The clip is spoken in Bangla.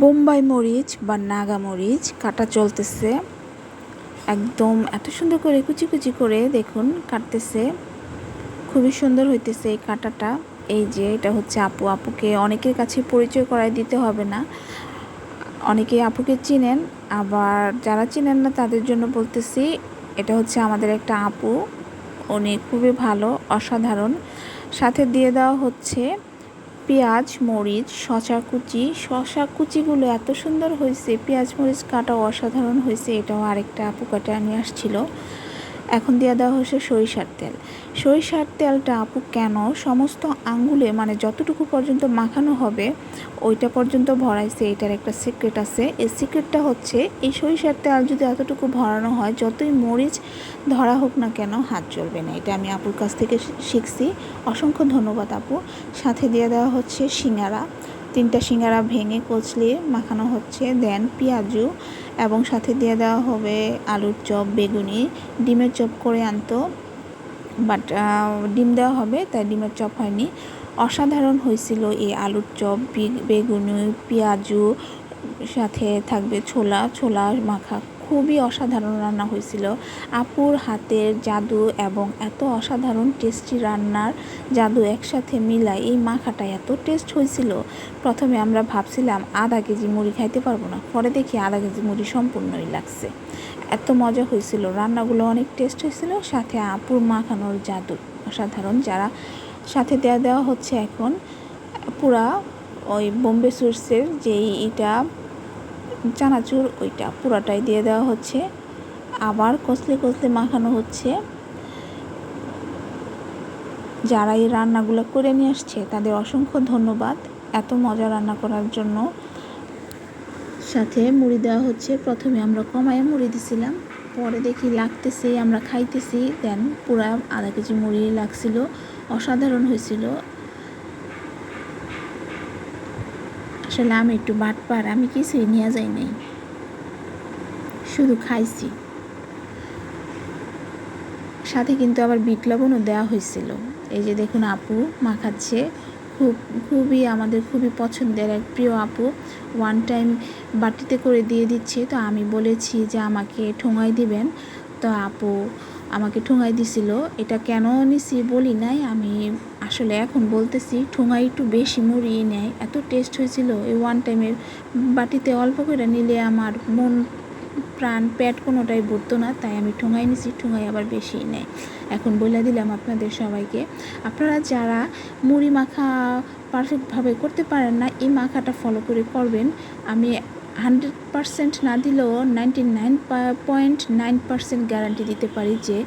বোম্বাই মরিচ বা নাগা মরিচ কাটা চলতেছে। একদম এত সুন্দর করে কুচি কুচি করে দেখুন কাটতেছে। খুবই সুন্দর হইতেছে এই কাটাটা। এই যে এটা হচ্ছে আপু। আপুকে অনেকের কাছে পরিচয় করায় দিতে হবে না। অনেকে আপুকে চিনেন, আবার যারা চিনেন না তাদের জন্য বলতেছি, এটা হচ্ছে আমাদের একটা আপু। উনি খুবই ভালো, অসাধারণ। সাথে দিয়ে দেওয়া হচ্ছে পেঁয়াজ, মরিচ শশা কুচি শশা কুচিগুলো এত সুন্দর হয়েছে, পেঁয়াজ, মরিচ কাটা অসাধারণ হয়েছে, এটাও আরেকটা আপু কাটা নিয়ে আসছিল। এখন দিয়ে দেওয়া হচ্ছে সরিষার তেল। সরিষার তেলটা আপু কেন? সমস্ত আঙ্গুলে মানে যতটুকু পর্যন্ত মাখানো হবে, ওইটা পর্যন্ত ভরাইছে, এটার একটা সিক্রেট আছে। এই সিক্রেটটা হচ্ছে, এই সরিষার তেল যদি এতটুকু ভরানো হয়, যতই মরিচ ধরা হোক না কেন, হাত চলবে না। এটা আমি আপুর কাছ থেকে শিখছি। অসংখ্য ধন্যবাদ আপু। সাথে দিয়ে দেওয়া হচ্ছে সিঙ্গারা। তিনটা সিঙ্গারা ভেঙে কচলে মাখানো হচ্ছে। দেন পেঁয়াজু এবং সাথে দিয়ে দেওয়া হবে আলুর চপ, বেগুনি। ডিমের চপ করে আনতো, বাট ডিম দেওয়া হবে, তাই ডিমের চপ হয়নি। অসাধারণ হয়েছিল এই আলুর চপ বেগুনি, পেঁয়াজু, সাথে থাকবে ছোলা। ছোলা মাখা খুবই অসাধারণ রান্না হয়েছিল। আপুর হাতের জাদু এবং এত অসাধারণ টেস্টি রান্নার জাদু একসাথে মিলাই এই মাখাটা এত টেস্ট হয়েছিল। প্রথমে আমরা ভাবছিলাম আধা কেজি মুড়ি খাইতে পারব না, পরে দেখি আধা কেজি মুড়ি সম্পূর্ণই লাগছে। এত মজা হয়েছিল, রান্নাগুলো অনেক টেস্ট হয়েছিল, সাথে আপুর মাখানোর জাদু অসাধারণ, যারা সাথে দেওয়া দেওয়া হচ্ছে এখন, পুরা ওই বোম্বে সুইটসের যেই এটা চানাচুর ওইটা পুরাটাই দিয়ে দেওয়া হচ্ছে। আবার কষলে কষলে মাখানো হচ্ছে। যারা এই রান্নাগুলো করে নিয়ে আসছে, তাদের অসংখ্য ধন্যবাদ এত মজা রান্না করার জন্য। সাথে মুড়ি দেওয়া হচ্ছে। প্রথমে আমরা কমায় মুড়ি দিছিলাম, পরে দেখি লাগতেছে, আমরা খাইতেছি, দেন পুরা আধা কেজি মুড়ি লাগছিল, অসাধারণ হয়েছিল। আসলে আমি একটু বাটপার, আমি কিছুই নিয়ে যাই নাই। শুধু খাইছি। সাথে কিন্তু আবার বিট লবণও দেওয়া হয়েছিল। এই যে দেখুন আপু মাখাচ্ছে। খুব, খুবই আমাদের খুবই পছন্দের এক প্রিয় আপু। ওয়ান টাইম বাটিতে করে দিয়ে দিচ্ছে। তো আমি বলেছি যে আমাকে ঠোঙাই দিবেন। তো আপু আমাকে ঠোঙাই দিছিল। এটা কেন নিছি বলি নাই। আমি আসলে এখন বলতেছি ঠোঙাই একটু বেশি মুড়িয়ে নেয়। এত টেস্ট হয়েছিল এই ওয়ান টাইমের বাটিতে অল্প করে নিলে আমার মন, প্রাণ প্যাট কোনোটাই ভরতো না। তাই আমি ঠোঙাই নিছি ঠোঙাই আবার বেশি নেয়। এখন বলে দিলাম আপনাদের সবাইকে। আপনারা যারা মুড়ি মাখা পারফেক্টভাবে করতে পারেন না, এই মাখাটা ফলো করে করবেন। আমি হান্ড্রেড পারসেন্ট না দিলেও ninety nine point nine percent guarantee দিতে পারি যে